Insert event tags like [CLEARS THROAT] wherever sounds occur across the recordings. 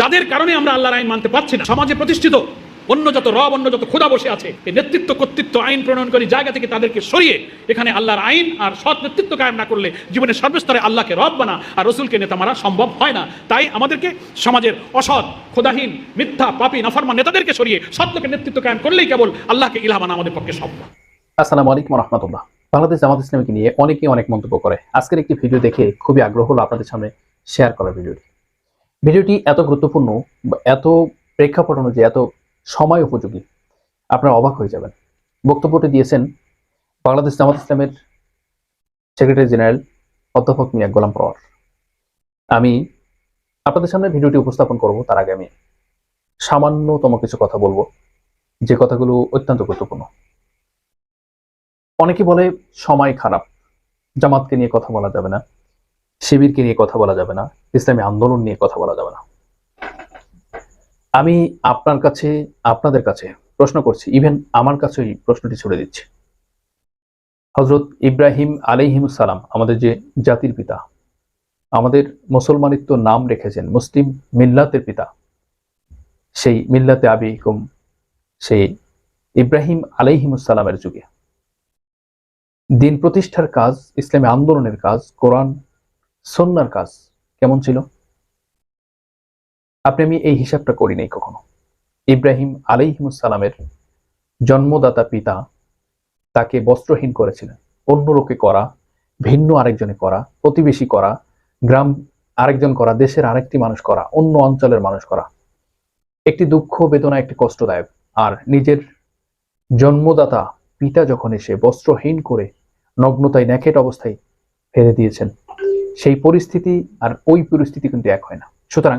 যাদের কারণে আমরা আল্লাহর আইন মানতে পারছি না। সমাজে প্রতিষ্ঠিত অন্য যত রব, অন্য যত খোদা বসে আছে, এই নেতৃত্ব, কর্তৃত্ব, আইন প্রণয়নকারী জায়গা থেকে তাদেরকে সরিয়ে এখানে আল্লাহর আইন আর সৎ নেতৃত্ব কায়েম না করলে জীবনের সর্বস্তরে আল্লাহকে রব বানা আর রসুলকে নেতা মারা সম্ভব হয় না। তাই আমাদেরকে সমাজের অসৎ, খোদাহীন, মিথ্যা, পাপী, নাফরমান নেতাদেরকে সরিয়ে সৎ লোকের নেতৃত্ব কায়েম করলেই কেবল আল্লাহকে ইলাহ বানা আমাদের পক্ষে সম্ভব। আসসালামু আলাইকুম রহমতুল্লাহ। বাংলাদেশ জামাত ইসলামীকে নিয়ে অনেকেই অনেক মন্তব্য করে। আজকের একটি ভিডিও দেখে খুবই আগ্রহ হলো আপনাদের সামনে শেয়ার করার ভিডিওটি। ভিডিওটি এত গুরুত্বপূর্ণ এত প্রেক্ষাপট অনুযায়ী, এত সময় উপযোগী, আপনারা অবাক হয়ে যাবেন। বক্তব্যটি দিয়েছেন বাংলাদেশ জামাত ইসলামের সেক্রেটারি জেনারেল অধ্যাপক মিয়া গোলাম পর আমি আপনাদের সামনে ভিডিওটি উপস্থাপন করব, তার আগে আমি সামান্যতম কিছু কথা বলব, যে কথাগুলো অত্যন্ত গুরুত্বপূর্ণ। অনেকে বলে, সময় খারাপ, জামাতকে নিয়ে কথা বলা যাবে না। শিবিরকে নিয়ে কথা বলা যাবে না, ইসলামী আন্দোলন নিয়ে কথা বলা যাবে না। আমি আপনার কাছে, আপনাদের কাছে প্রশ্ন করছি ইভেন আমার কাছেই প্রশ্নটি ছুড়ে দিচ্ছি। হজরত ইব্রাহিম আলাইহিমুসালাম আমাদের যে জাতির পিতা, আমাদের মুসলমানিত্ব নাম রেখেছেন মুসলিম মিল্লাতের পিতা। সেই মিল্লাতে আবি আবিকুম, সেই ইব্রাহিম আলাইহিমুসালামের যুগে। দিন প্রতিষ্ঠার কাজ, ইসলামী আন্দোলনের কাজ, কোরআন সন্ন্যার কাজ কেমন ছিল? আপনি, আমি এই হিসাবটা করি নাই কখনো। ইব্রাহিম আলাইহিমুসালামের জন্মদাতা পিতা তাকে বস্ত্রহীন করেছিলেন। অন্য লোকে করা, ভিন্ন আরেকজনে করা, প্রতিবেশী করা, গ্রাম আরেকজন করা, দেশের আরেকটি মানুষ করা, অন্য অঞ্চলের মানুষ করা। একটি দুঃখ, বেদনা, একটি কষ্টদায়ক। আর নিজের জন্মদাতা পিতা যখন এসে বস্ত্রহীন করে নগ্নতায়, ন্যাকেট অবস্থায় ফেলে দিয়েছেন সেই পরিস্থিতি আর ওই পরিস্থিতি কিন্তু এক হয় না। সুতরাং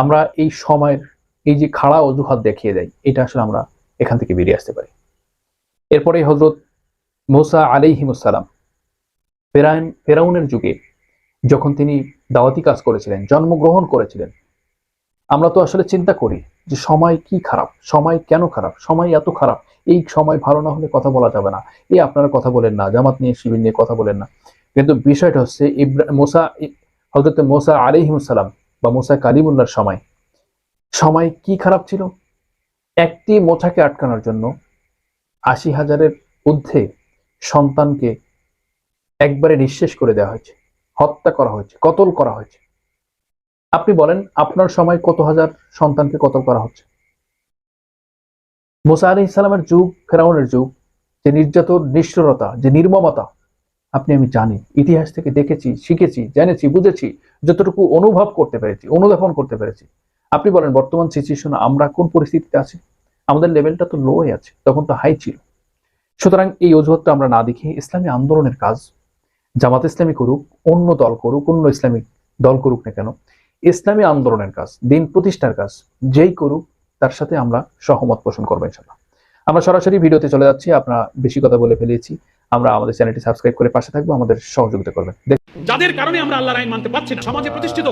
আমরা এই সময়ের এই যে খাড়া অজুহাত দেখিয়ে দেয়, এটা আসলে আমরা এখান থেকে বেরিয়ে আসতে পারি। এরপরে হজরত মোসা আলাইহিমুসালাম ফেরাউন ফেরাউনের যুগে যখন তিনি দাওয়াতি কাজ করেছিলেন, জন্মগ্রহণ করেছিলেন, আমরা তো আসলে চিন্তা করি যে সময় কি খারাপ, সময় কেন খারাপ, সময় এত খারাপ, এই সময় ভালো না হলে কথা বলা যাবে না, এই আপনারা কথা বলেন না, জামাত নিয়ে, শিবির নিয়ে কথা বলেন না। কিন্তু বিষয়টা হচ্ছে ইব্রা, মোসা হজরত মোসা আলিহিমসালাম বা মোসা কালিমুল্লার সময় সময় কি খারাপ ছিল? একটি মোছাকে আটকানোর জন্য আশি হাজারের ঊর্ধ্বে সন্তানকে একবারে নিঃশেষ করে দেওয়া হয়েছে, হত্যা করা হয়েছে, কতল করা হয়েছে। আপনি বলেন, আপনার সময় কত হাজার সন্তানকে কতল করা হচ্ছে? মোসা আলি ইসলামের যুগ, ফেরাউনের যুগ, যে নির্যাতন, নিষ্ঠুরতা, যে নির্মমতা আপনি, আমি জানি। ইতিহাস থেকে দেখেছি, শিখেছি, জেনেছি, বুঝেছি, যতটুকু অনুভব করতে পেরেছি, অনুধাবন করতে পেরেছি। আপনি বলেন, বর্তমান সিচুয়েশন আমরা কোন পরিস্থিতিতে আছি? আমাদের লেভেলটা তো লো হয়ে আছে, তখন তো হাই ছিল। সুতরাং এই অজুহাতটা আমরা না দেখে ইসলামী আন্দোলনের কাজ, জামাত ইসলামী করুক, অন্য দল করুক, অন্য ইসলামিক দল করুক না কেন, ইসলামী আন্দোলনের কাজ, দিন প্রতিষ্ঠার কাজ, যেই করুক, তার সাথে আমরা সহমত পোষণ করব ইনশাল্লাহ আমরা সরাসরি ভিডিওতে চলে যাচ্ছি, আপনারা বেশি কথা বলে ফেলেছি। আমরা আমাদের চ্যানেলটি সাবস্ক্রাইব করে পাশে থাকব আমাদের সহযোগিতা করবেন। যাদের কারণে আমরা আল্লাহর আইন মানতে পারছি না সমাজে প্রতিষ্ঠিত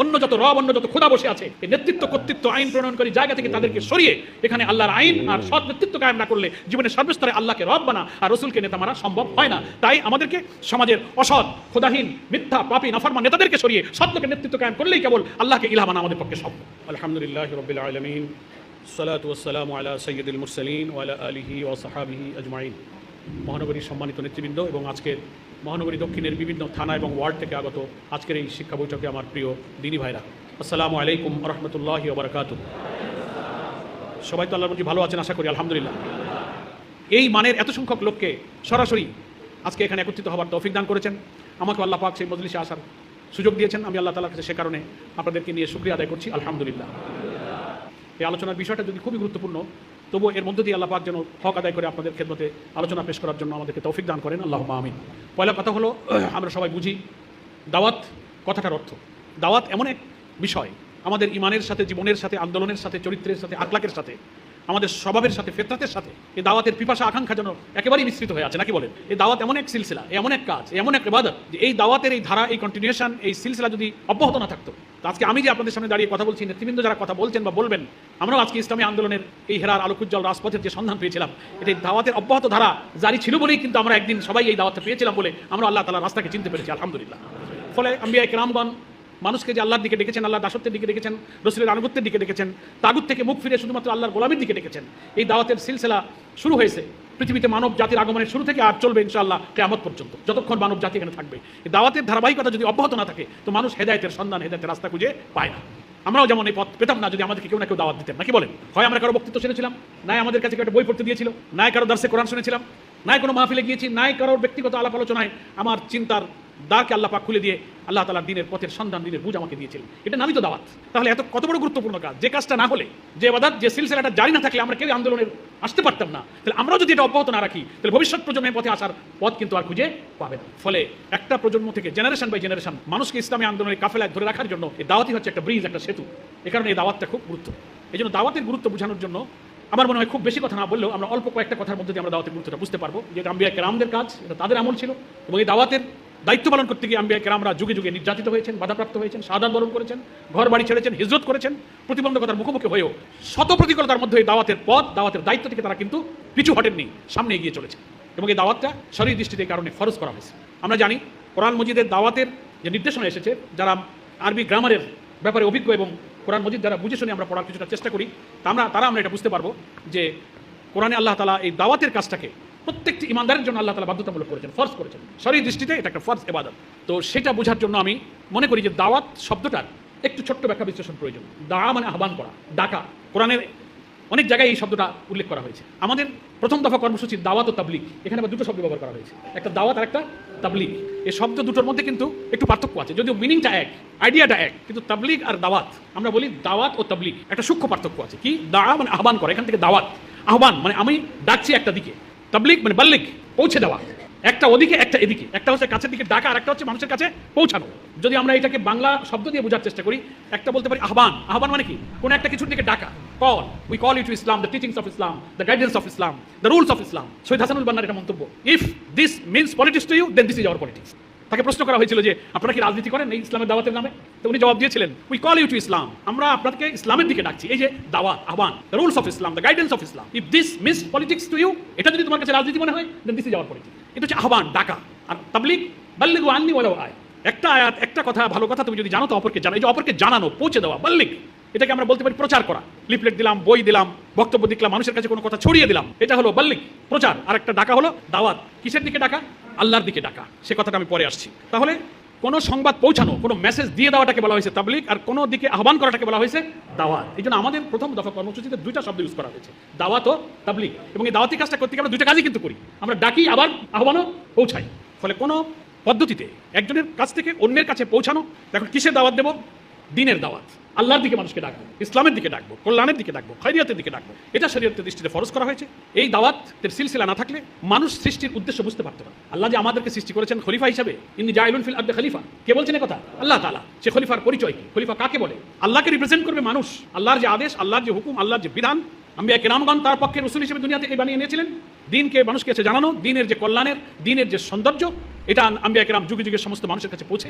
অন্য যত রব অন্য যত খোদা বসে আছে এই নেতৃত্ব কর্তৃত্ব আইন প্রণয়নকারী জায়গা থেকে তাদেরকে সরিয়ে এখানে আল্লাহর আইন আর সৎ নেতৃত্ব কায়েম না করলে জীবনের সর্বস্তরে আল্লাহকে রব বানা আর রসুলকে নেতা মারা সম্ভব হয় না। তাই আমাদেরকে সমাজের অসৎ খোদাহীন মিথ্যা পাপী নাফরমান নেতাদেরকে সরিয়ে সৎ লোকের নেতৃত্ব কায়েম করলেই কেবল আল্লাহকে ইলাহ বানা আমাদের পক্ষে সম্ভব। আলহামদুলিল্লাহ রবিল আলমিন। সালাত ওয়াসালাম আলা সৈয়দুল মুরসালিন ওয়ালা আলিহি ও সাহাবিহি আজমাইন। মহানগরীর সম্মানিত নেতৃবৃন্দ এবং আজকের মহানগরী দক্ষিণের বিভিন্ন থানা এবং ওয়ার্ড থেকে আগত আজকের এই শিক্ষা বৈঠকে আমার প্রিয় দিনী ভাইরা। আসসালামু আলাইকুম রহমতুল্লাহ ওবরাকাতু সবাই তো আল্লাহর ভালো আছেন, আশা করি, আলহামদুলিল্লাহ। এই মানের এত সংখ্যক লোককে সরাসরি আজকে এখানে একত্রিত হবার তৌফিক দান করেছেন। আমাকে আল্লাহ পাক সেই মজলিসে আসার সুযোগ দিয়েছেন। আমি আল্লাহ তালার কাছে সে কারণে আপনাদেরকে নিয়ে শুক্রিয়া আদায় করছি, আলহামদুলিল্লাহ। এই আলোচনার বিষয়টা যদি খুবই গুরুত্বপূর্ণ তবুও এর মধ্যে দিয়ে আল্লাহ পাক যেন হক আদায় করে আপনাদের খেদমতে আলোচনা পেশ করার জন্য আমাদেরকে তৌফিক দান করেন। আল্লাহ আমিন। পয়লা কথা হলো, [CLEARS THROAT] আমরা সবাই বুঝি, দাওয়াত কথাটার অর্থ। দাওয়াত এমন এক বিষয়, আমাদের ইমানের সাথে, জীবনের সাথে, আন্দোলনের সাথে, চরিত্রের সাথে আকলাকের সাথে, আমাদের স্বভাবের সাথে, ফেতরাতের সাথে, এই দাওয়াতের পিপাসা, আকাঙ্ক্ষা যেন একেবারেই মিশ্রিত হয়ে আছে। নাকি বলেন? এই দাওয়াত এমন এক সিলসিলা, এমন এক কাজ, এমন এক ইবাদত যে এই দাওয়াতের এই ধারা, এই কন্টিনিউশন এই সিলসিলা যদি অব্যাহত না থাকতো তো আজকে আমি যে আপনাদের সামনে দাঁড়িয়ে কথা বলছি, নেতৃবৃন্দ যারা কথা বলছেন বা বলবেন, আমরাও আজকে ইসলামী আন্দোলনের এই হেরার আলোকুজ্জ্বল রাজপথের যে সন্ধান পেয়েছিলাম, এটা দাওয়াতের অব্যাহত ধারা জারি ছিল বলেই কিন্তু আমরা একদিন সবাই এই দাওয়াতটা পেয়েছিলাম বলে আমরা আল্লাহ তালা রাস্তাকে চিনতে পেরেছি, আলহামদুলিল্লাহ। ফলে আম্বিয়া রামগণ মানুষকে যে আল্লাহর দিকে ডেকেছেন আল্লাহ দাসত্বের দিকে ডেকেছেন, রসুলের আনুগত্যের দিকে ডেকেছেন, তাগুত থেকে মুখ ফিরে শুধুমাত্র আল্লাহর গোলামের দিকে ডেকেছেন, এই দাওয়াতের সিলসিলা শুরু হয়েছে। পৃথিবীতে মানব জাতির আগমনের শুরু থেকে আর চলবে ইনশাআল্লাহ কেয়ামত পর্যন্ত। যতক্ষণ মানব জাতি এখানে থাকবে। দাওয়াতের ধারাবাহিকতা যদি অব্যাহত না থাকে, তো মানুষ হেদায়তের সন্ধান, হেদায়তের রাস্তা খুঁজে পায় না। আমরাও যেমন এই পথ পেতাম না, যদি আমাদেরকে কেউ না কেউ দাওয়াত দিতেন। নাকি বলেন? হয় আমরা কারও বক্তৃত্ব শুনেছিলাম? নাই আমাদের কাছে একটা বই পড়তে দিয়েছিল? নাই কারও দার্সে কোরআন শুনেছিলাম? নাই কোনো মাহফিলে গিয়েছি? নাই কারোর ব্যক্তিগত আলাপ আলোচনায় আমার চিন্তার দ্বারকে আল্লাহ পাক খুলে দিয়ে আল্লাহ তালার দিনের পথের সন্ধান, দিনের বুঝ আমাকে দিয়েছিলেন। এটা নামই তো দাওয়াত। তাহলে এত কত বড় গুরুত্বপূর্ণ কাজ? যে কাজটা না হলে, যে বাদাত যে সিলসিলাটা জারি না থাকলে আমরা কেউ আন্দোলনের আসতে পারতাম না। তাহলে আমরাও যদি এটা অব্যাহত না রাখি, তাহলে ভবিষ্যৎ প্রজন্মের পথে আসার পথ কিন্তু আর খুঁজে পাবে না। ফলে একটা প্রজন্ম থেকে জেনারেশন বাই জেনারেশন মানুষকে ইসলামী আন্দোলনের কাফেলায় ধরে রাখার জন্য এই দাওয়াতই হচ্ছে একটা ব্রিজ একটা সেতু। এ কারণে এই দাওয়াতটা খুব গুরুত্ব। এই জন্য দাওয়াতের গুরুত্ব বোঝানোর জন্য আমার মনে হয় খুব বেশি কথা না বললেও আমরা অল্প কয়েকটা কথার মধ্যে দিয়ে আমরা দাওয়াতের গুরুত্বটা বুঝতে পারব। যে এটা আম্বিয়া কেরামদের কাজ, এটা তাদের আমল ছিল, এবং এই দাওয়াতের দায়িত্ব পালন করতে গিয়ে আম্বিয়া কেরামরা যুগে যুগে নির্যাতিত হয়েছেন, বাধাপ্রাপ্ত হয়েছেন সাদান বরণ করেছেন ঘর বাড়ি ছেড়েছেন, হিজরত করেছেন, প্রতিবন্ধকতার মুখোমুখি হয়েও শত প্রতিকূলতার মধ্যে এই দাওয়াতের পথ, দাওয়াতের দায়িত্ব থেকে তারা কিন্তু পিছু হটেননি, সামনে এগিয়ে চলেছে এবং এই দাওয়াতটা শরীর দৃষ্টিতে কারণে ফরজ করা হয়েছে। আমরা জানি কোরআন মজিদের দাওয়াতের যে নির্দেশনা এসেছে, যারা আরবি গ্রামারের ব্যাপারে অভিজ্ঞ এবং কোরআন মজিদ দ্বারা বুঝে শুনে আমরা পড়ার কিছুটা চেষ্টা করি, তা আমরা, তারা আমরা এটা বুঝতে পারব যে কোরআনে আল্লাহ তালা এই দাওয়াতের কাজটাকে প্রত্যেকটি ইমানদারের জন্য আল্লাহ তালা বাধ্যতামূলক করেছেন, ফর্জ করেছেন। সরি দৃষ্টিতে এটা একটা ফর্জ এবাদত তো সেটা বোঝার জন্য আমি মনে করি যে দাওয়াত শব্দটার একটু ছোট্ট ব্যাখ্যা বিশ্লেষণ প্রয়োজন। দা মানে আহ্বান করা, ডাকা। কোরআনের অনেক জায়গায় এই শব্দটা উল্লেখ করা হয়েছে। আমাদের প্রথম দফা কর্মসূচি দাওয়াত ও তাবলিক এখানে আবার দুটো শব্দ ব্যবহার করা হয়েছে। একটা দাওয়াত আর একটা তাবলিক এই শব্দ দুটোর মধ্যে কিন্তু একটু পার্থক্য আছে। যদিও মিনিংটা এক, আইডিয়াটা এক, কিন্তু তাবলিক আর দাওয়াত, আমরা বলি দাওয়াত ও তাবলিক একটা সূক্ষ্ম পার্থক্য আছে। কি? দা মানে আহ্বান করা, এখান থেকে দাওয়াত। আহ্বান মানে আমি ডাকছি একটা দিকে। তাবলিক মানে বাল্লিক পৌঁছে দেওয়া। একটা ওদিকে, একটা এদিকে। একটা হচ্ছে কাছের দিকে ডাকা আর একটা হচ্ছে মানুষের কাছে পৌঁছানো। যদি আমরা এটাকে বাংলা শব্দ দিয়ে বোঝার চেষ্টা করি, একটা বলতে পারি আহ্বান। আহ্বান মানে কি? কোনো একটা কিছুর দিকে ডাকা। Call we call you to Islam the teachings of Islam the guidance of Islam the rules of Islam Syed Hasanul বান্নার এটা মন্তব্য। If this means politics to you then this is our politics তাকে প্রশ্ন করা হয়েছিল যে, আপনারা কি রাজনীতি করেন এই ইসলামের দাওয়াতের নামে? তো উনি জবাব দিয়েছিলেন we call you to Islam আমরা আপনাকে ইসলামের দিকে ডাকছি। এই যে দাওয়াত, আহ্বান the rules of Islam the guidance of Islam if this miss politics to you এটা যদি তোমার কাছে রাজনীতি মনে হয় then this is our politics এটা হচ্ছে আহ্বান, ডাকা। আর তাবলিগ, বাল্লিগু আননি ওয়ালাউ আয়। একটা আয়াত, একটা কথা, ভালো কথা তুমি যদি জানো তো অপরকে জানো, এই যে অপরকে জানানো, পৌঁছে দেওয়া বাল্লিক এটাকে আমরা বলতে পারি প্রচার করা। লিফলেট দিলাম, বই দিলাম, বক্তব্য দিলাম মানুষের কাছে কোনো কথা ছড়িয়ে দিলাম। এটা হলো বাল্লিক প্রচার। আর একটা ডাকা হলো দাওয়াত। কিসের দিকে ডাকা? আল্লাহর দিকে ডাকা। সে কথাটা আমি পরে আসছি। তাহলে কোনো সংবাদ পৌঁছানো, কোনো মেসেজ দিয়ে দেওয়াটাকে বলা হয়েছে তাবলিক আর কোনো দিকে আহ্বান করাটাকে বলা হয়েছে দাওয়াত। এই জন্য আমাদের প্রথম দফা কর্মসূচিতে দুইটা শব্দ ইউজ করা হয়েছে, দাওয়াত ও তাবলিক এবং এই দাওয়াতি কাজটা করতে গিয়ে আমরা দুইটা কাজই কিন্তু করি। আমরা ডাকি, আবার আহ্বানও পৌঁছাই। ফলে কোনো পদ্ধতিতে একজনের কাছ থেকে অন্যের কাছে পৌঁছানো, এখন কিসের দাওয়াত দেব? দিনের দাওয়াত। আল্লাহর দিকে মানুষকে ডাকবো, ইসলামের দিকে ডাকবো, কল্যাণের দিকে ডাকবো খৈরিয়াতের দিকে ডাকবো, এটা শরীয়তের দৃষ্টিতে ফরজ করা হয়েছে। এই দাওয়াতের সিলসিলা না থাকলে মানুষ সৃষ্টির উদ্দেশ্য বুঝতে পারতো না। আল্লাহ যে আমাদেরকে সৃষ্টি করেছেন খলিফা হিসাবে ইনি জাইলুন ফিল আব্দে খলিফা। কে বলছেন কথা আল্লাহ তালা সে খলিফার পরিচয় কি? খলিফা কাকে বলে? আল্লাহকে রিপ্রেজেন্ট করবে মানুষ। আল্লাহর যে আদেশ, আল্লাহর যে হুকুম, আল্লাহর যে বিধান আম্বিয়া কেরামগণ তার পক্ষে রসুল হিসেবে দুনিয়াতে এই বানিয়ে নিয়েছিলেন দিনকে মানুষকে এসে জানানো, দিনের যে কল্যাণের, দিনের যে সৌন্দর্য, এটা আমি আম্বিয়া কেরাম যুগে যুগে সমস্ত মানুষের কাছে পৌঁছে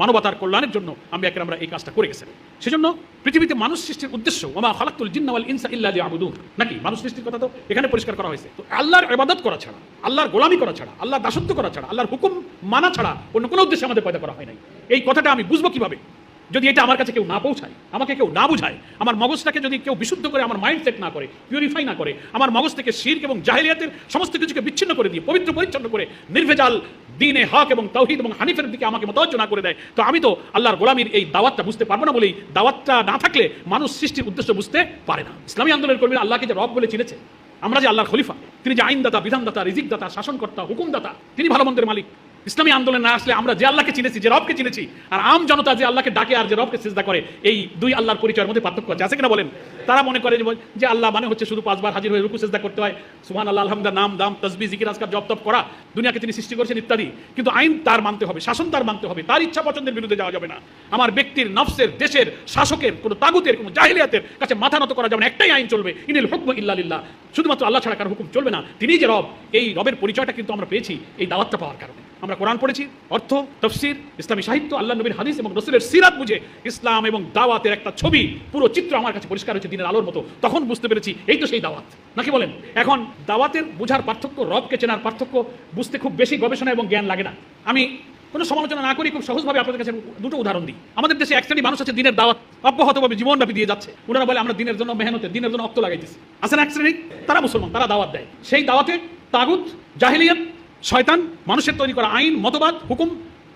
মানবতার কল্যাণের জন্য আমি আম্বিয়া কেরামরা এই কাজটা করে গেছেন। সেজন্য পৃথিবীতে মানুষ সৃষ্টির উদ্দেশ্য ওমা খালাক্তুল জিন্নাওয়াল ইনসা ইল্লা লিয়াবুদুন। নাকি? মানুষ সৃষ্টির কথা তো এখানে পরিষ্কার করা হয়েছে। তো আল্লাহর ইবাদত করা ছাড়া, আল্লাহর গোলামি করা ছাড়া, আল্লাহর দাসত্ব করা ছাড়া, আল্লাহর হুকুম মানা ছাড়া অন্য কোনো উদ্দেশ্যে আমাদের পয়দা করা হয় নাই। এই কথাটা আমি বুঝব কীভাবে? যদি এটা আমার কাছে কেউ না পৌঁছায়, আমাকে কেউ না বুঝায়, আমার মগজটাকে যদি কেউ বিশুদ্ধ করে, আমার মাইন্ডসেট না করে পিউরিফাই না করে, আমার মগজ থেকে শির্ক এবং জাহেলিয়াতের সমস্ত কিছুকে বিচ্ছিন্ন করে দিয়ে, পবিত্র পরিচ্ছন্ন করে, নির্ভেজাল দিনে হক এবং তৌহিদ এবং হানিফের দিকে আমাকে মতজ্জ না করে দেয়, তো আমি তো আল্লাহর গোলামির এই দাওয়াতটা বুঝতে পারব না বলেই দাওয়াতটা না থাকলে মানুষ সৃষ্টির উদ্দেশ্য বুঝতে পারে না। ইসলামী আন্দোলনের কর্মীরা আল্লাহকে যে রব বলে চিনেছে, আমরা যে আল্লাহর খলিফা, তিনি যে আইনদাতা, বিধানদাতা, রিজিকদাতা, শাসনকর্তা, হুকুমদাতা, তিনি ভালো মন্দের মালিক ইসলামী আন্দোলনে না আসলে আমরা যে আল্লাহকে চিনেছি, যে রবকে চিনেছি, আর আম জনতা যে আল্লাহকে ডাকে আর যে রবকে চেষ্টা করে, এই দুই আল্লাহর পরিচয়ের মধ্যে পার্থক্য আছে আছে কিনা বলেন? তারা মনে করে যে- আল্লাহ মানে হচ্ছে শুধু পাঁচবার হাজির হয়ে রুকু করতে হয়। সুহান আল্লাহ আলহামদা নাম, দাম তসবি জিকির, আজকার, জপ তপ করা। দুনিয়াকে তিনি সৃষ্টি করেছেন ইত্যাদি। কিন্তু আইন তার মানতে হবে, শাসন তার মানতে হবে। তার ইচ্ছা পছন্দের বিরুদ্ধে যাওয়া যাবে না। আমার ব্যক্তির, নফসের, দেশের, শাসকের, কোনো তাগুতের, কোনো জাহিলিয়াতের কাছে মাথা নত করা যাবে একটাই আইন চলবে, ইনিল হুকম ইল্লালিল্লাহ শুধুমাত্র আল্লাহ ছাড়া কারও হুকুম চলবে না। তিনি যে রব, এই রবের পরিচয়টা কিন্তু আমরা পেয়েছি এই দাওয়াতটা পাওয়ার কারণে। আমরা কোরআন পড়েছি, অর্থ, তফসির, ইসলামী সাহিত্য আল্লাহ নবীর হাদিস এবং রসুলের সিরাত বুঝে ইসলাম এবং দাওয়াতের একটা ছবি, পুরো চিত্র আমার কাছে পরিষ্কার হয়েছে দিনের আলোর মতো। তখন বুঝতে পেরেছি, এই তো সেই দাওয়াত। নাকি বলেন, এখন দাওয়াতের বোঝার পার্থক্য, রবকে চেনার পার্থক্য বুঝতে খুব বেশি গবেষণা এবং জ্ঞান লাগে না। আমি কোনো সমালোচনা না করি, খুব সহজভাবে আপনাদের কাছে দুটো উদাহরণ দিই। আমাদের দেশে এক শ্রেণি মানুষ আছে, দিনের দাওয়াত অব্যাহতভাবে জীবনব্যাপী দিয়ে যাচ্ছে। ওনারা বলে, আমরা দিনের জন্য মেহনতে, দিনের জন্য অক্ত লাগাইতেছি। আছে এক শ্রেণি? তারা মুসলমান, তারা দাওয়াত দেয়। সেই দাওয়াতে তাগুত, জাহিলিয়াত, শয়তান, মানুষের তৈরি করা আইন, মতবাদ, হুকুম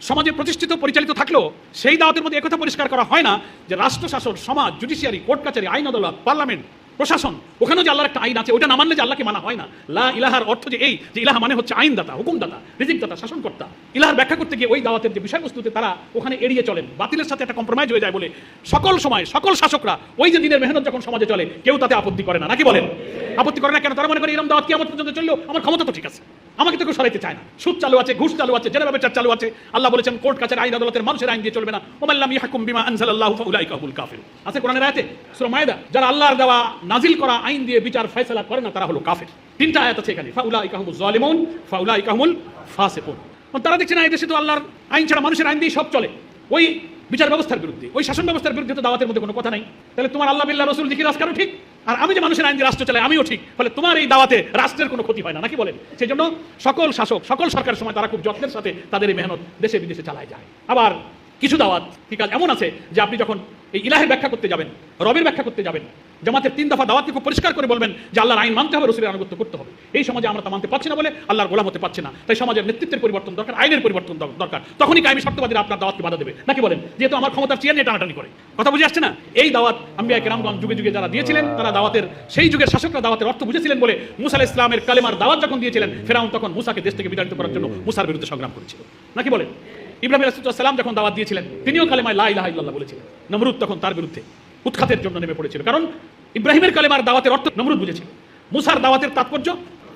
সমাজে প্রতিষ্ঠিত, পরিচালিত থাকলেও সেই দাওয়াতের মধ্যে একথা পরিষ্কার করা হয় না যে রাষ্ট্র শাসন সমাজ জুডিশিয়ারি কোর্ট কাছারি আইন, আদালত পার্লামেন্ট প্রশাসন, ওখানেও যে আল্লাহর একটা আইন আছে ওটা না মানলে যে আল্লাহকে মানা হয় না। লা ইলাহার অর্থ যে এই, যে ইলাহা মানে হচ্ছে আইনদাতা, হুকুমদাতা, রিজিকদাতা, শাসনকর্তা। ইলাহার ব্যাখ্যা করতে গিয়ে ওই দাওয়াতের যে বিষয়বস্তুতে তারা ওখানে এড়িয়ে চলেন। বাতিলের সাথে একটা কম্প্রোমাইজ হয়ে যায় বলে সকল সময়, সকল শাসকরা ওই যে দিনের মেহনত যখন সমাজে চলে, কেউ তাতে আপত্তি করে না। নাকি বলেন? আপত্তি করে না কেন? তারা মনে করে এরকম দাওয়াত কিয়ামত পর্যন্ত চললেও আমার ক্ষমতা তো ঠিক আছে। আমাকে তো কেউ সরাইতে চায় না। সুদ চালু আছে, ঘুষ চালু আছে জেনা ব্যবচার চালু আছে। আল্লাহ বলেছেন, কোর্ট, কাছের আইন, আদালতের মানুষের আইন দিয়ে চলবে না। ওমাল্লাম ইয়াহকুম বিমা আনজালাল্লাহু ফাউলাইকা হুল কাফির আছে কোরআনের আয়াতে? সূরা মায়দা। যারা আল্লাহর দেওয়া নাজিল করা আইন দিয়ে বিচার ফয়সালা করে না, তারা হলো কাফের। তিনটা আয়াত আছে এখানে ফাউলা হুমুজ জালিমুন, ফাউলাইকা হুমুল ফাসিকুন। তারা দেখছে না, এই দেশে তো আল্লাহর আইন ছাড়া মানুষের আইন দিয়ে সব চলে। ওই বিচার ব্যবস্থার বিরুদ্ধে, ওই শাসন ব্যবস্থার বিরুদ্ধে তো দাওয়াতের মধ্যে কোনো কথা নাই। তাহলে তোমার আল্লাহ বিল্লাহ রসুল জিকির আজকারও ঠিক? আর আমি যে মানুষের আইন দিয়ে রাষ্ট্র চালাই, আমিও ঠিক। ফলে তোমার এই দাওয়াতে রাষ্ট্রের কোনো ক্ষতি হয় না, নাকি বলেন? সেই জন্য সকল শাসক, সকল সরকারের সময় তারা খুব যত্নের সাথে তাদের এই মেহনত দেশে বিদেশে চালায় যায়। আবার কিছু দাওয়াত ঠিক আছে এমন আছে যে আপনি যখন এই ইলাহের ব্যাখ্যা করতে যাবেন, রবের ব্যাখ্যা করতে যাবেন জামাতের তিন দফা দাওয়াতকে খুব পরিষ্কার করে বলবেন যে আল্লাহর আইন মানতে হবে, রসুলের আনুগত্য করতে হবে। এই সমাজে আমরা তা মানতে পারছি না বলে আল্লাহর গোলাম হতে পারছি না। তাই সমাজের নেতৃত্বের পরিবর্তন দরকার, আইনের পরিবর্তন দরকার। তখনই কায়েমি শর্তবাদীরা আপনার দাওয়াতকে বাধা দেবে। নাকি বলেন? যেহেতু আমার ক্ষমতার চেয়ার নিয়ে টানাটানি করে। কথা বুঝে আসছে না? এই দাওয়াত আম্বিয়া কেরামগঞ্জ যুগে যুগে যারা দিয়েছিলেন, তারা দাওয়াতের, সেই যুগের শাসকরা দাওয়াতের অর্থ বুঝেছিলেন বলে মুসা ইসলামের কালেমার দাওয়াত যখন দিয়েছিলেন, ফেরাউন তখন মুসাকে দেশ থেকে বিতাড়িত করার জন্য মুসার বিরুদ্ধে সংগ্রাম করেছিল। নাকি বলেন? ইব্রাহিম আলাইসালাম যখন দাওয়াত দিয়েছিলেন, তিনিও কালেমায় লা ইলাহা ইল্লাল্লাহ বলেছিলেন। নমরুদ তখন তার বিরুদ্ধে উৎখাতের জন্য নেমে পড়েছিল। কারণ ইব্রাহিমের কালেমার দাওয়াতের অর্থ নমরুদ বুঝেছিল মুসার দাওয়াতের তাৎপর্য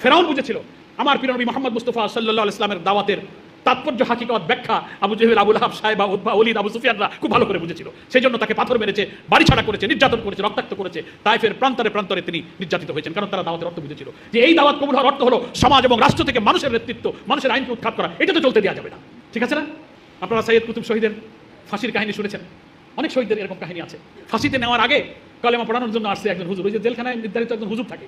ফেরাউন বুঝেছিল। আমার প্রিয় নবী মোহাম্মদ মুস্তফা সাল্লাহ ইসলামের দাওয়াতের তাৎপর্য, হাকিকত, ব্যাখ্যা আবু জহেল, আবুল হাব সাহেব উদ্ভা অলিদ আবু সুফিয়ানরা খুব ভালো করে বুঝেছিল। সেই জন্য তাকে পাথর মেরেছে, বাড়ি ছাড়া করেছে, নির্যাতন করেছে, রক্তাক্ত করেছে। তাইফের প্রান্তরে প্রান্তরে তিনি নির্যাতিত হয়েছেন, কারণ তারা দাওয়াতের অর্থ বুঝেছিল। যে এই দাওয়াত কবুল হওয়ার অর্থ হলো সমাজ এবং রাষ্ট্র থেকে মানুষের নেতৃত্ব, মানুষের আইনকে উৎখাত করা। এটা তো চলতে দেওয়া যাবে না। ঠিক আছে না? আপনারা সৈয়দ কুতুব শহীদের ফাঁসির কাহিনী শুনেছেন? অনেক শহীদদের এরকম কাহিনী আছে। ফাঁসিতে নেওয়ার আগে কলেমা পড়ানোর জন্য আসছে একজন হুজুর। ওই যে জেলখানায় নির্ধারিত একজন হুজুর থাকে।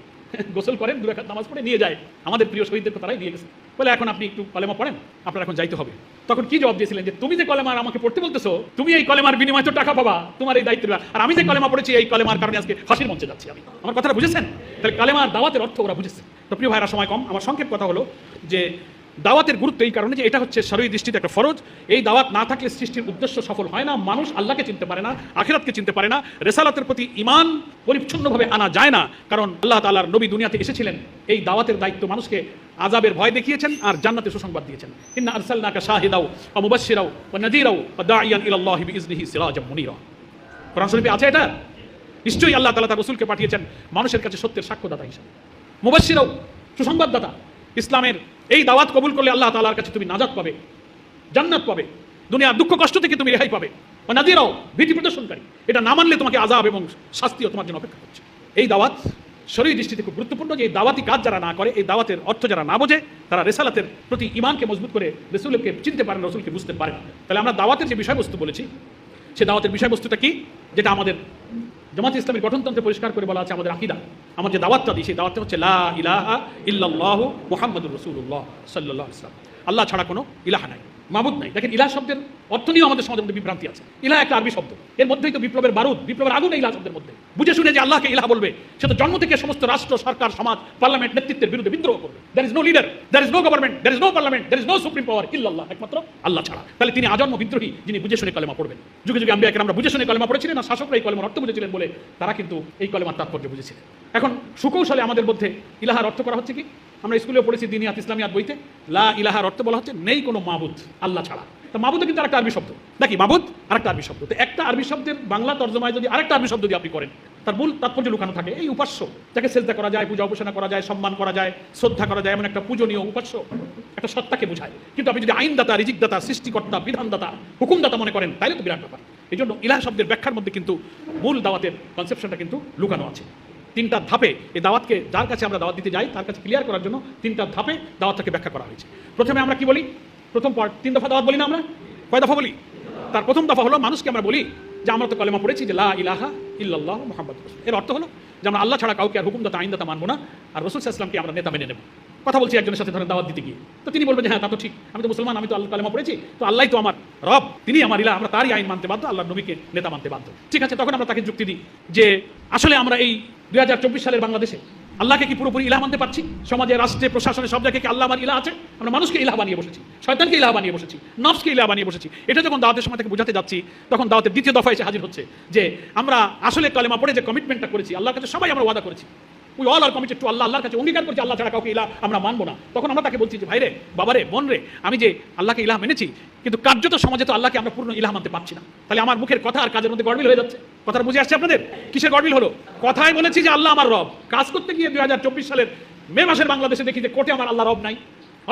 গোসল করেন দু রাকাত নামাজ পড়ে নিয়ে যায়। আমাদের প্রিয় শহীদদের তারাই দিয়ে গেছে। বলে, এখন আপনি একটু কলেমা পড়েন, আপনার এখন যাইতে হবে। তখন কি জবাব দিয়েছিলেন যে, তুমি যে কলেমার আমাকে পড়তে বলতেছো, তুমি এই কলেমার বিনিময়ে তো টাকা পাবা, তোমার এই দায়িত্ব আর আমি যে কলেমা পড়েছি, এই কলেমার কারণে আজকে ফাঁসির মঞ্চে যাচ্ছি আমি। আমার কথাটা বুঝেছেন? তাহলে কলেমার দাওয়াতের অর্থ ওরা বুঝেছে। তো প্রিয় ভাইরা, সময় কম। আমার সংক্ষেপ কথা হলো যে দাওয়াতের গুরুত্ব এই কারণে যে এটা হচ্ছে শরীর দৃষ্টিতে একটা ফরজ। এই দাওয়াত না থাকলে সৃষ্টির উদ্দেশ্য সফল হয় না, মানুষ আল্লাহকে চিনতে পারে না, আখিরাতকে চিনতে পারে না, রেসালাতের প্রতি ইমান পরিচ্ছন্নভাবে আনা যায় না, কারণ আল্লাহ তাআলার নবী দুনিয়াতে এসেছিলেন, এই দাওয়াতের দায়িত্ব মানুষকে আজাবের ভয় দেখিয়েছেন আর জান্নাতে সুসংবাদ দিয়েছেন। ইন্না আরসালনাকা শাহিদাও ওয়া মুবাশশিরাও ওয়া নাযীরাও ওয়া দাঈয়ান ইলাল্লাহি বিইজনিহি সিরাজাম মুনীরা। কোরআন শরীফে আছে এটা? নিশ্চয়ই আল্লাহ তাআলা তার রাসূলকে পাঠিয়েছেন, মানুষের কাছে সত্যের সাক্ষ্যদাতা হিসেবে। মুবাশশিরাও সুসংবাদদাতা, ইসলামের এই দাওয়াত কবুল করলে আল্লাহ তাআলার কাছে তুমি নাজাত পাবে, জান্নাত পাবে, দুনিয়ার দুঃখ কষ্ট থেকে তুমি রেহাই পাবে। ও নাদিরাও ভীতি প্রদর্শনকারী। এটা না মানলে তোমাকে আজাব এবং শাস্তিও তোমার জন্য অপেক্ষা করছে। এই দাওয়াত শরীর দৃষ্টিতে খুব গুরুত্বপূর্ণ যে এই দাওয়াতি কাজ যারা না করে, এই দাওয়াতের অর্থ যারা না বোঝে, তারা রেসালাতের প্রতি ইমানকে মজবুত করে রসুলকে চিনতে পারেন, রসুলকে বুঝতে পারেন। তাহলে আমরা দাওয়াতের যে বিষয়বস্তু বলেছি, সে দাওয়াতের বিষয়বস্তুটা কি? যেটা আমাদের জামাত ইসলামের গঠনতন্ত্রে পরিষ্কার করে বলা আছে, আমাদের আকিদা। আমার যে দাওয়াতটা দিই, সেই দাওয়াতটা হচ্ছে, লা ইলাহা ইল্লাল্লাহু মুহাম্মাদুর রাসূলুল্লাহ সাল্লাল্লাহু আলাইহি ওয়াসাল্লাম। আল্লাহ ছাড়া কোনো ইলাহা নাই, মাবুদ নাই। দেখেন, ইলাহ শব্দের অর্থ নিয়েও আমাদের সমাজের মধ্যে বিভ্রান্তি আছে। ইলাহ একটা আরবি শব্দ। এর মধ্যেই তো বিপ্লবের বারুদ, বিপ্লবের আগুন ইলাহ শব্দের মধ্যে। বুঝে শুনে যে আল্লাহকে ইলাহ বলবে, সে তো জন্ম থেকে সমস্ত রাষ্ট্র, সরকার, সমাজ, পার্লামেন্ট নেতৃত্বের বিরুদ্ধে বিদ্রোহ করবে। There is no leader there is no government there is no parliament there is no supreme power ইল্লাল্লাহ, একমাত্র আল্লাহ ছাড়া। তাহলে তিনি আজন্ম বিদ্রোহী যিনি বুঝে শুনে কলেমা পড়বেন। যুগে যুগে আম্বিয়া আমরা বুঝে শুনে কলেমা পড়েছিলেন না শাসকরা এই কলেমার অর্থ বুঝেছিলেন বলে তারা কিন্তু এই কলেমার তাৎপর্য বুঝেছিলেন। এখন সুকৌশলে আমাদের মধ্যে ইলাহার অর্থ করা হচ্ছে কি? আমরা স্কুলে পড়েছি দিনিয়াত ইসলামিয়াত বইতে। লা ইলাহার অর্থ বলা হচ্ছে নেই কোনো মাবুদ, আল্লাহ ছাড়া। তো মাবুদও কিন্তু আরেকটা আরবি শব্দ। নাকি মাবুদ আরেকটা আরবি শব্দ। তো একটা আরবি শব্দের বাংলা তর্জমায় যদি আরেকটা আরবি শব্দ যদি আপনি করেন, তার মূল তাৎপর্য লুকানো থাকে, এই উপাস্য, যাকে সেজদা করা যায়, পূজা উপাসনা করা যায়, সম্মান করা যায়, শ্রদ্ধা করা যায়, এমন একটা পূজনীয় উপাস্য, একটা সত্তাকে বোঝায়। কিন্তু আপনি যদি আইনদাতা, রিজিকদাতা, সৃষ্টিকর্তা, বিধানদাতা, হুকুমদাতা মনে করেন, তাহলে তো বিরাট ব্যাপার। এই জন্য ইলাহ শব্দের ব্যাখ্যার মধ্যে কিন্তু মূল দাওয়াতের কনসেপশনটা কিন্তু লুকানো আছে। তিনটা ধাপে এই দাওয়াতকে, যার কাছে আমরা দাওয়াত দিতে যাই, তার কাছে ক্লিয়ার করার জন্য তিনটা ধাপে দাওয়াতটাকে ব্যাখ্যা করা হয়েছে। প্রথমে আমরা কি বলি? প্রথম পার্ট তিন দফা দাওয়াত বলি না আমরা? কয় দফা বলি? তার প্রথম দফা হলো মানুষকে আমরা বলি যে আমরা তো কলেমা পড়েছি যে লা ইলাহা ইল্লাল্লাহ মুহাম্মদ এর অর্থ হলো যে আমরা আল্লাহ ছাড়া কাউকে আর হুকুমদাতা আইনদাতা মানবো না। আর রসুল ইসলামকে আমরা নেতা মেনে নেব। কথা বলছি একজনের সাথে ধরেন দাওয়াত দিতে গিয়ে। তো তিনি বলবেন যে হ্যাঁ তা তো ঠিক। আমি তো মুসলমান, আমি তো আল্লাহ কালেমা পড়েছি। তো আল্লাহ তো আমার রব। তিনি আমার ইলা আমরা তারই আইন মানতে বাধ্য আল্লাহ নবীকে নেতা মানতে বাধ্য। ঠিক আছে, তখন আমরা তাকে যুক্তি দিই যে আসলে আমরা এই দু হাজার চব্বিশ সালের বাংলাদেশে আল্লাহকে কি পুরোপুরি ইলাহ মানতে পারছি? সমাজে, রাষ্ট্রে, প্রশাসনে সব জায়গায় কি আল্লাহ আমার ইলাহ আছে? আমরা মানুষকে ইলাহ বানিয়ে বসেছি, শয়তানকে ইলাহ বানিয়ে বসেছি, নফসকে ইলাহ বানিয়ে বসেছি। এটা যখন দাওয়াতের সময় থেকে বোঝাতে যাচ্ছি, তখন দাওয়াতের দ্বিতীয় দফায় এসে হাজির হচ্ছে যে, আমরা আসলে কালেমা পড়ে যে কমিটমেন্টটা করেছি, আল্লাহর কাছে সবাই আমরা ওয়াদা করেছি। We all are committed to Allah আল্লাহর কাছে অঙ্গীকার করছি, আল্লাহ ছাড়া কাউকে ইলা আমরা মানবো না। তখন আমরা তাকে বলছি যে, ভাইরে, বাবারে বোন রে আমি যে আল্লাহকে ইলাহ মেনেছি, কিন্তু কার্যত সমাজে তো আল্লাহকে আমরা পূর্ণ ইলাহ মানতে পারছি না। তাহলে আমার মুখের কথা আর কাজের মধ্যে গড়বিল হয়ে যাচ্ছে। কথাটা বুঝে আসছে আপনাদের? কিসের গড়বিল হলো? কথায় বলেছি যে, আল্লাহ আমার রব। কাজ করতে গিয়ে দুই হাজার চব্বিশ সালের মে মাসের বাংলাদেশে দেখি যে কোটে আমার আল্লাহ রব নাই।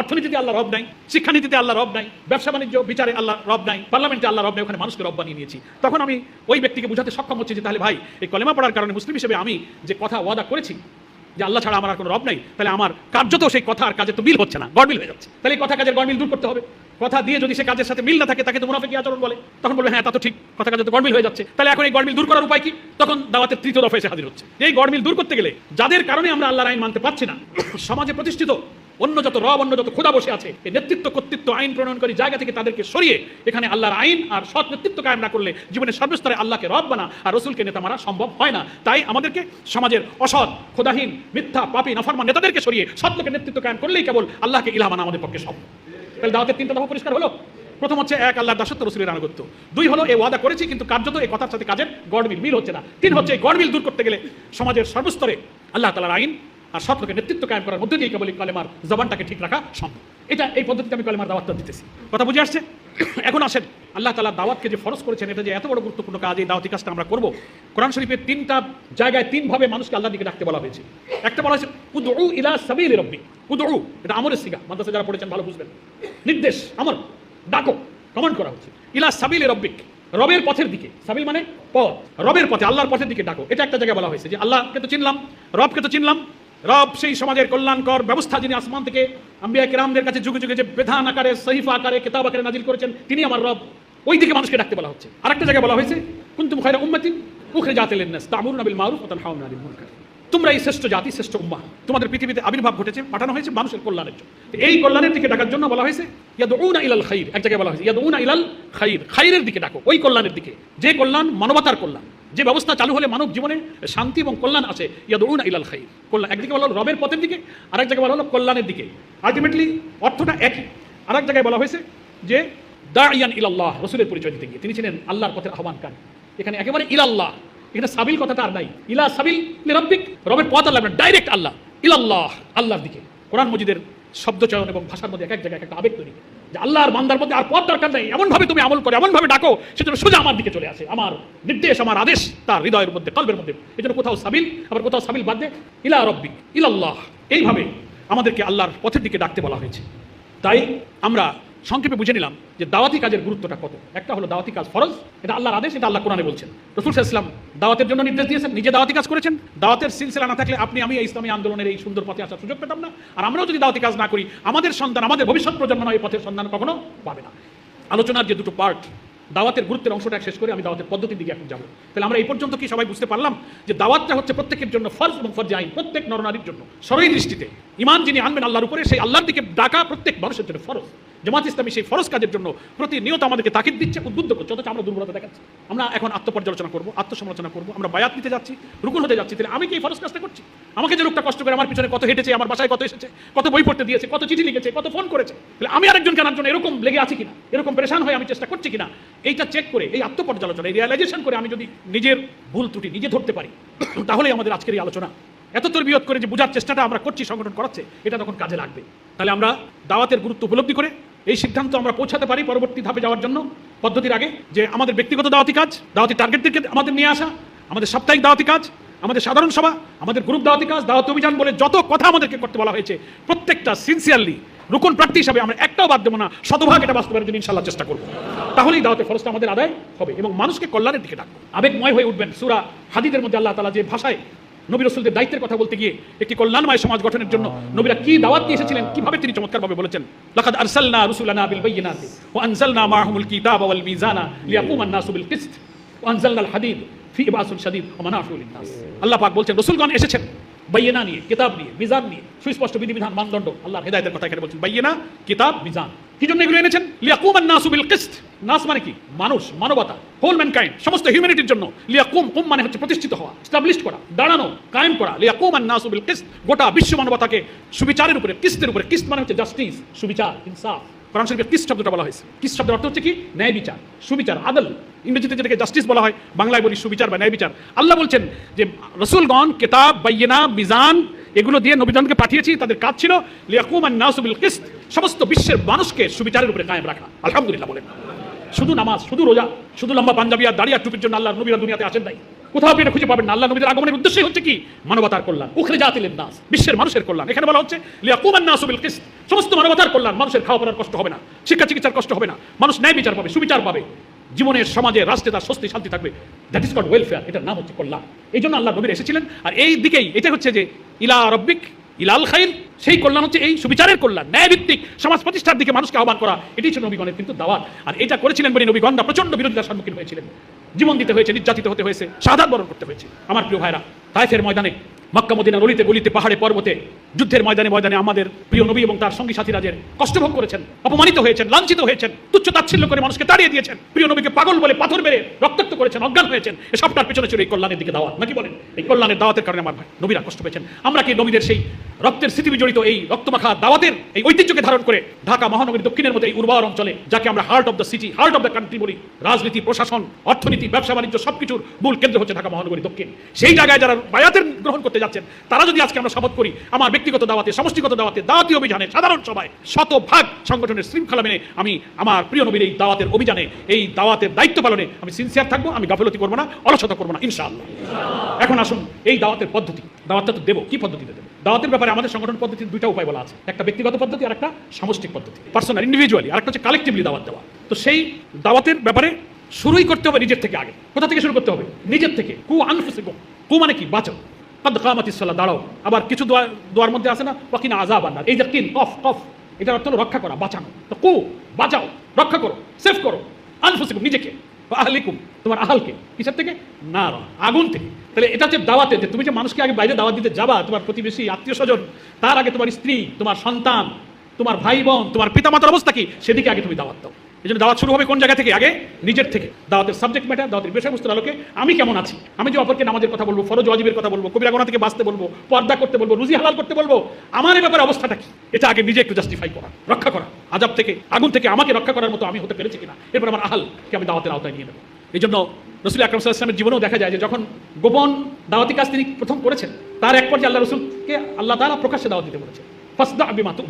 অর্থনীতিতে আল্লাহ রব নাই, শিক্ষানীতিতে আল্লাহ রব নাই, ব্যবসা বাণিজ্য, বিচারে আল্লাহ রব নাই, পার্লামেন্টে আল্লাহ রব নাই, ওখানে মানুষকে রব বানিয়ে নিয়েছি। তখন আমি ওই ব্যক্তিকে বুঝাতে সক্ষম হচ্ছি যে, তাহলে ভাই, এই কলেমা পড়ার কারণে মুসলিম হিসেবে আমি যে কথা ওয়াদা করেছি, যে আল্লাহ ছাড়া আমার আর কোনো রব নাই, তাহলে আমার কার্যত সেই কথা আর কাজে তো মিল হচ্ছে না গড়মিল হয়ে যাচ্ছে। তাহলে এই কথা কাজের গড়মিল দূর করতে হবে। কথা দিয়ে যদি সে কাজের সাথে মিল না থাকে, তাকে তো মুনাফিকি আচরণ বলে। তখন বলবে হ্যাঁ তা তো ঠিক, কথা কাজে তো গড়মিল হয়ে যাচ্ছে। তাহলে এখন এই গড়মিল দূর করার উপায় কি? তখন দাওয়াতের তৃতীয় দফা এসে হাজির হচ্ছে। এই গড়মিল দূর করতে গেলে যাদের কারণে আমরা আল্লাহর আইন মানতে পারছি না, সমাজে প্রতিষ্ঠিত অন্য যত রব, অন্য যত ক্ষুদা বসে আছে, এই নেতৃত্ব, কর্তৃত্ব, আইন প্রণয়নকারী জায়গা থেকে তাদেরকে সরিয়ে এখানে আল্লাহর আইন আর সৎ নেতৃত্ব কায়েম না করলে জীবনের সর্বস্তরে আল্লাহকে রব বানা আর রসুলকে নেতা মারা সম্ভব হয় না। তাই আমাদেরকে সমাজের অসৎ, খোদাহীন, মিথ্যা, পাপী, নাফরমান নেতাদেরকে সরিয়ে সৎ লোকের নেতৃত্ব কায়েম করলেই কেবল আল্লাহকে ইলাহ মানা আমাদের পক্ষে সম্ভব। তাহলে দাওয়াতের তিনটা দফা পরিষ্কার হলো? প্রথম হচ্ছে এক, আল্লাহর দাসত্ব, রসুলের আনুগত্য। দুই হলো এই ওয়াদা করেছি, কিন্তু কার্যত এই কথার সাথে কাজের গড়মিল, মিল হচ্ছে না। তিন হচ্ছে, এই গড়মিল দূর করতে গেলে সমাজের সর্বস্তরে আল্লাহ তালার আইন আর লোকের নেতৃত্ব কায়েম করার মধ্যে দিয়ে কেবল কলেমার জবানটাকে ঠিক রাখা সম্ভব। এটা এই পদ্ধতিতে আমি কলেমার দাওয়াতটা দিতেছি। কথা বুঝে আসছে? [COUGHS] এখন আসেন, আল্লাহ তালা দাওয়াতকে যে ফরজ করেছেন, এটা যে এত বড় গুরুত্বপূর্ণ কাজ, এই দাওয়াতি কাজটা আমরা করব। কোরআন শরীফের তিনটা জায়গায় তিনভাবে মানুষকে আল্লাহ দিকে ডাকতে বলা হয়েছে। একটা বলা হয়েছে, উদউ ইলা সাবিল রব্বি। উদউ, এটা আমরের সিগা মাদ্রাসা যারা পড়েছেন, ভালো বুঝবেন। নির্দেশ আমর ডাকো, কমান্ড করা হচ্ছে। ইলা সাবিল রব্বিক, রবের পথের দিকে। সাবিল মানে পথ, রবের পথে, আল্লাহর পথের দিকে ডাকো। এটা একটা জায়গায় বলা হয়েছে যে, আল্লাহকে তো চিনলাম, রবকে তো চিনলাম রব সেই সমাজের কল্যাণকর ব্যবস্থা যিনি আসমান থেকে আম্বিয়া কেরামদের কাছে যুগে যুগে যে বেধান আকারে, সহিফা আকারে, কেতাব আকারে নাজিল করেছেন, তিনি আমার রব। ওই দিকে মানুষকে ডাকতে বলা হচ্ছে। আরেকটা জায়গায় বলা হয়েছে, কুনতুম খায়রা উম্মতি উখরে জাতেলেন নেস তা'মুরুনা বিল মারুফ ওয়া তানহাউনা আনিল মুনকার। তোমরা এই শ্রেষ্ঠ জাতি, শ্রেষ্ঠ উম্মাহ। তোমাদের পৃথিবীতে আবির্ভাব ঘটেছে, পাঠানো হয়েছে মানুষের কল্যাণের জন্য। এই কল্যাণের দিকে ডাকার জন্য বলা হয়েছে, ইয়াদউনা ইলাল খাইর। এক জায়গায় বলা হয়েছে, ইয়াদউনা ইলাল খাইর। খাইরের দিকে ডাকো, ওই কল্যাণের দিকে। যে কল্যাণ মানবতার কল্যাণ। যে ব্যবস্থা চালু হলে মানব জীবনে শান্তি এবং কল্যাণ আছে আসে, ইয়াদউনা ইলাল খাইর। কল্যাণ একদিকে বলা হলো রবের পথের দিকে, আরেক জায়গায় বলা হলো কল্যাণের দিকে। আলটিমেটলি অর্থটা একই। আরেক জায়গায় বলা হয়েছে যে দাইয়ান ইলাল্লাহ, রসুলের পরিচয় দিতে গিয়ে। তিনি ছিলেন আল্লাহর পথের আহ্বানকারী। এখানে একেবারে ইলাল্লাহ। এখানে সাবিল কথাটা আর নাই। ইলা সাবিল নিরব্বিক রবের পথ আল্লাহ ডাইরেক্ট আল্লাহ। ইলাল্লাহ, আল্লাহর দিকে। কোরআন মজিদের শব্দ চয়ন এবং ভাষার মধ্যে এক এক জায়গায় একটা আবেগ তৈরি। যে আল্লাহর বান্দার মধ্যে আর পথ দরকার নেই। এমনভাবে তুমি আমল করো, এমনভাবে ডাকো সেজন্য সোজা আমার দিকে চলে আসে। আমার নির্দেশ, আমার আদেশ, তার হৃদয়ের মধ্যে কল্পের মধ্যে। এই জন্য কোথাও সাবিল, আবার কোথাও সাবিল বাদ দিয়ে ইলা রব্বিক, ইলাল্লাহ। এইভাবে আমাদেরকে আল্লাহর পথের দিকে ডাকতে বলা হয়েছে। তাই আমরা সংক্ষেপে বুঝে নিলাম যে দাওয়াতি কাজের গুরুত্বটা কত। একটা হলো দাওয়াতি কাজ ফরজ, এটা আল্লাহর আদেশ, এটা আল্লাহ কোরআনে বলছেন। রসুল ইসলাম দাওয়াতের জন্য নির্দেশ দিয়েছেন, নিজে দাওয়াতি কাজ করেছেন। দাওয়াতের সিলসিলা না থাকলে আপনি, আমি এই ইসলামী আন্দোলনের এই সুন্দর পথে আসার সুযোগ পেতাম না। আর আমরাও যদি দাওয়াতি কাজ না করি, আমাদের সন্তান, আমাদের ভবিষ্যৎ প্রজন্ম এই পথের সন্ধান কখনো পাবে না। আলোচনার যে দুটো পার্ট দাওয়াতের গুরুত্বের অংশটা শেষ করে আমি দাওয়াতের পদ্ধতির দিকে এখন যাব। তাহলে আমরা এই পর্যন্ত কি সবাই বুঝতে পারলাম যে দাওয়াতটা হচ্ছে প্রত্যেকের জন্য ফরজ এবং ফরজ আইন, প্রত্যেক নরনারীর জন্য। সরই দৃষ্টিতে ইমান যিনি আনবেন আল্লাহর উপরে, সেই আল্লাহর দিকে ডাকা প্রত্যেক মানুষের জন্য ফরজ। জামাত ইসলামী সেই ফরজ কাজের জন্য প্রতিনিয়ত আমাদেরকে তাকিদ দিচ্ছে, উদ্বুদ্ধ করছে, অথচ আমরা দুর্বলতা দেখাচ্ছি। আমরা এখন আত্মপর্যালোচনা করব, আত্মসমালোচনা করব, আমরা বায়াত নিতে যাচ্ছি, রুকুন হতে যাচ্ছি, তাহলে আমি কি এই ফরজ কাজটা করছি? আমাকে যে লোকটা কষ্ট করে আমার পিছনে কত হেঁটেছে, আমার বাসায় কত এসেছে, কত বই পড়তে দিয়েছে, কত চিঠি লিখেছে, কত ফোন করেছে, তাহলে আমি আরেকজন কেনার জন্য এরকম লেগে আছি কিনা? এরকম পরেশান হয়ে আমি চেষ্টা করছি কিনা? এইটা চেক করে, এই আত্মপর্যালোচনা, এই রিয়ালাইজেশন করে আমি যদি নিজের ভুল ত্রুটি নিজে ধরতে পারি, [CLEARS THROAT] তাহলেই আমাদের আজকের এই আলোচনা। এত তরবিয়ত করে যে বোঝার চেষ্টাটা আমরা করছি, সংগঠন করাচ্ছে, এটা তখন কাজে লাগবে। তাহলে আমরা দাওয়াতের গুরুত্ব উপলব্ধি করে এই সিদ্ধান্ত আমরা পৌঁছাতে পারি পরবর্তী ধাপে যাওয়ার জন্য পদ্ধতির আগে, যে আমাদের ব্যক্তিগত দাওয়াতি কাজ, দাওয়াতি টার্গেটদেরকে আমাদের নিয়ে আসা, আমাদের সাপ্তাহিক দাওয়াতি কাজ, আমাদের সাধারণ সভা, আমাদের গ্রুপ দাওয়াতি কাজ, দাওয়াত অভিযান বলে যত কথা আমাদেরকে করতে বলা হয়েছে, প্রত্যেকটা সিনসিয়ারলি রুকন প্রার্থী হিসাবে আমরা একটাও বাদ দেবো না। শতভাগ এটা বাস্তবায়নের জন্য ইনশাল্লাহ চেষ্টা করব। তাহলেই দাওয়াতের ফরজটা আমাদের আদায় হবে এবং মানুষকে কল্যাণের দিকে ডাকবো। আবেগময় হয়ে উঠবেন সুরা হাদিদের মধ্যে আল্লাহ তালা যে ভাষায় নবী রসুলদের দায়িত্বের কথা বলতে গিয়ে একটি কল্যাণময় সমাজ গঠনের জন্য নবীরা কি দাওয়াত দিয়ে এসেছিলেন, কীভাবে তিনি চমৎকারভাবে বলেছেন, লাকাদ আরসালনা রুসুলানা বিল বাইয়িনাতি ওয়া আনজালনা মাআহুমুল কিতাবা ওয়াল মিজানা লিয়াকুমা আন-নাসু বিল কিসত ওয়া আনজালনাল হাদিদ ফি বাসুন শাদীদ ওয়া মানাফিউ লিন-নাস। আল্লাহ পাক বলছেন, রাসূলগণ এসেছেন। বাইয়েনা নিয়ে, কিতাব নিয়ে, মিজান নিয়ে, সুস্পষ্ট বিধিবিধান, মানদণ্ড আল্লাহ হেদায়তের কথা এখানে বলছেন। বাইয়েনা, কিতাব, মিজান। কি জন্য এগুলো এনেছেন? লিয়াকুম নাসু বিল কিস্ত নাস মানে কি? মানুষ, মানবতা হোল সমস্ত হিউম্যানিটির জন্য। লিয়াকুম, কুম মানে হচ্ছে প্রতিষ্ঠিত হওয়া স্টাবলিশ করা, দাঁড়ানো, কায়েম করা। লিয়াকুম নাসু বিল কিস্ত গোটা বিশ্ব মানবতাকে সুবিচারের উপরে, কিস্তের উপরে, কিস্ত মানে হচ্ছে জাস্টিস সুবিচার, ইনসাফ। কোরআন শরীফে কিস শব্দটা বলা হয়েছে। কিস শব্দের অর্থ হচ্ছে কি? ন্যায় বিচার, সুবিচার, আদল। ইংরেজিতে যেটাকে জাস্টিস বলা হয়, বাংলায় বলি সুবিচার বা ন্যায় বিচার। আল্লাহ বলছেন যে, রসুলগণ, কেতাব বাইয়েনা মিজান, এগুলো দিয়ে নবীজনকে পাঠিয়েছি, তাদের কাজ ছিল লিয়াকুম আন নাসুবিল কিস্ত সমস্ত বিশ্বের মানুষকে সুবিচারের উপরে কায়েম রাখা। আলহামদুলিল্লাহ বলেন। শুধু নামাজ, শুধু রোজা, শুধু লম্বা পাঞ্জাবি আর দাঁড়িয়ে টুপির জন্য আল্লাহ নবীরা দুনিয়াতে আসেন নাই। কোথাও আপনি খুঁজে পাবেন না। আল্লাহ নবীদের আগমনের উদ্দেশ্যই হচ্ছে কি? মানবতার কল্যাণ। উখরে জাতিলেন নাস, বিশ্বের মানুষের কল্যাণ। এখানে বলা হচ্ছে, লিয়াকুমান কিস্ত। সমস্ত মানবতার কল্যাণ, মানুষের খাওয়া পড়ার কষ্ট হবে না, শিক্ষা চিকিৎসার কষ্ট হবে না, মানুষ ন্যায় বিচার পাবে, সুবিচার পাবে, জীবনের সমাজে রাষ্ট্রে তার স্বস্তি, শান্তি থাকবে। দ্যাট ইজ কল্ড ওয়েলফেয়ার এটার নাম হচ্ছে কল্যাণ। এই জন্য আল্লাহ নবীর এসেছিলেন। আর এই দিকেই এটা হচ্ছে যে, ইলা রব্বিক ইলাল খাইর সেই কল্যাণ হচ্ছে এই সুবিচারের কল্যাণ, ন্যায়ভিত্তিক সমাজ প্রতিষ্ঠার দিকে মানুষকে আহ্বান করা, এটি ছিল নবীগণের কিন্তু দাওয়াত। আর এটা করেছিলেন বলে নবীগণরা প্রচণ্ড বিরোধিতার সম্মুখীন হয়েছিলেন। জীবন দিতে হয়েছে, নির্যাতিত হতে হয়েছে, সাধারণ বরণ করতে হয়েছে। আমার প্রিয় ভাইরা, তাইফের ময়দানে, মক্কা মদিনা নলিতে গলিতে পাহাড়ে পর্বতে, যুদ্ধের ময়দানে ময়দানে আমাদের প্রিয় নবী এবং তার সঙ্গী সাথী রাজের কষ্টভোগ করেছেন, অপমানিত হয়েছেন, লাঞ্ছিত হয়েছেন, তুচ্ছ তাচ্ছিল্য করে মানুষকে তাড়িয়ে দিয়েছেন, প্রিয় নবীকে পাগল বলে পাথর মেরে রক্তাক্ত করেছেন, অজ্ঞান হয়েছেন এসবটার পেছনে ছিল এই কল্যাণের দিকে দাওয়াত। নাকি বলেন? এই কল্যাণের দাওয়াতের কারণে আমার নবীরা কষ্ট পেয়েছেন। আমরা কি নবীদের সেই রক্তের স্মৃতি জড়িত এই রক্তমাখা দাওয়াতের এই ঐতিহ্যকে ধারণ করে ঢাকা মহানগরীর দক্ষিণের মধ্যে এই উর্বর অঞ্চলে, যাকে আমরা heart of the city heart of the country বলি, রাজনীতি, প্রশাসন, অর্থনীতি, ব্যবসা, বাণিজ্য, সবকিছুর মূল কেন্দ্র হচ্ছে ঢাকা মহানগরী দক্ষিণ। সেই জায়গায় যারা বায়াতের গ্রহণ করতে যাচ্ছেন, তারা যদি আজকে আমরা শপথ করি, আমার ব্যক্তিগত দাওয়াতে, সমষ্টিগত দাওয়াতে, দাওয়াতি অভিযানে, সাধারণ সভায় শতভাগ সংগঠনের শৃঙ্খলা মেনে আমি আমার প্রিয় নবীর এই দাওয়াতের অভিযানে, এই দাওয়াতের দায়িত্ব পালনে আমি সিনসিয়ার থাকব, আমি গাফিলতি করব না, অলসতা করব না, ইনশাআল্লাহ। এখন আসুন এই দাওয়াতের পদ্ধতি। দাওয়াতটা তো দেবো। কি পদ্ধতিতে দেবো? দাওয়াতের ব্যাপারে আমাদের সংগঠন পদ্ধতির দুইটা উপায় বলা আছে। একটা ব্যক্তিগত পদ্ধতি আর একটা সামষ্টিক পদ্ধতি। পার্সোনাল ইন্ডিভিজুয়ালি আর একটা হচ্ছে কালেকটিভলি দাওয়াত দেওয়া। তো সেই দাওয়াতের ব্যাপারে শুরুই করতে হবে নিজের থেকে আগে। কোথা থেকে শুরু করতে হবে? নিজের থেকে। কু আনফুসিকুম। কু মানে কি? বাঁচো কদ দাঁড়াও। আবার কিছু দোয়া, দোয়ার মধ্যে আছে না? ওয়াকিনা আজাব আন্নার এই যে কিন, কফ কফ। এটার অর্থ হলো রক্ষা করা, বাঁচানো। তো কু, বাঁচাও। রক্ষা করো। সেভ করো। আনফুসিকুম, নিজেকে। আহলিকুম, তোমার আহলকে। কিসের থেকে? না আগুন থেকে। তাহলে এটা হচ্ছে দাওয়াতে তুমি যে মানুষকে আগে বাইরে দাওয়াত দিতে যাবা, তোমার প্রতিবেশী আত্মীয় স্বজন তার আগে তোমার স্ত্রী, তোমার সন্তান, তোমার ভাই বোন, তোমার পিতামাতার অবস্থা কি? সেদিকে আগে তুমি দাওয়াত দাও। এই জন্য দাওয়াত শুরু হবে কোন জায়গা থেকে? আগে নিজের থেকে। দাওয়াতের সাবজেক্ট ম্যাটার দাওয়াতের বিষয়বস্তুর আলোকে আমি কেমন আছি? আমি যে অপরকে নামাজের কথা বলব, ফরজ, ওয়াজিবের কথা বলব, কবিরা থেকে বাঁচতে বলব, পর্দা করতে বলব, রুজি হালাল করতে বলব, আমার এই ব্যাপারে অবস্থাটা কি? এটা আগে নিজে একটু জাস্টিফাই করা, রক্ষা করা। আজাব থেকে, আগুন থেকে আমাকে রক্ষা করার মতো আমি হতে পেরেছি কিনা? এরপর আমার আহালকে আমি দাওয়াতের আওতায় নিয়ে নেব। এই জন্য রসুল আকরম সাল্লামের জীবনেও দেখা যায় যে যখন গোপন দাওয়াতি কাজ তিনি প্রথম করেছেন, তার এক পর্যায়ে আল্লাহ রসুলকে আল্লাহ তারা প্রকাশ্যে দাওয়াত দিতে বলেছে ফাসদা আবি মাতু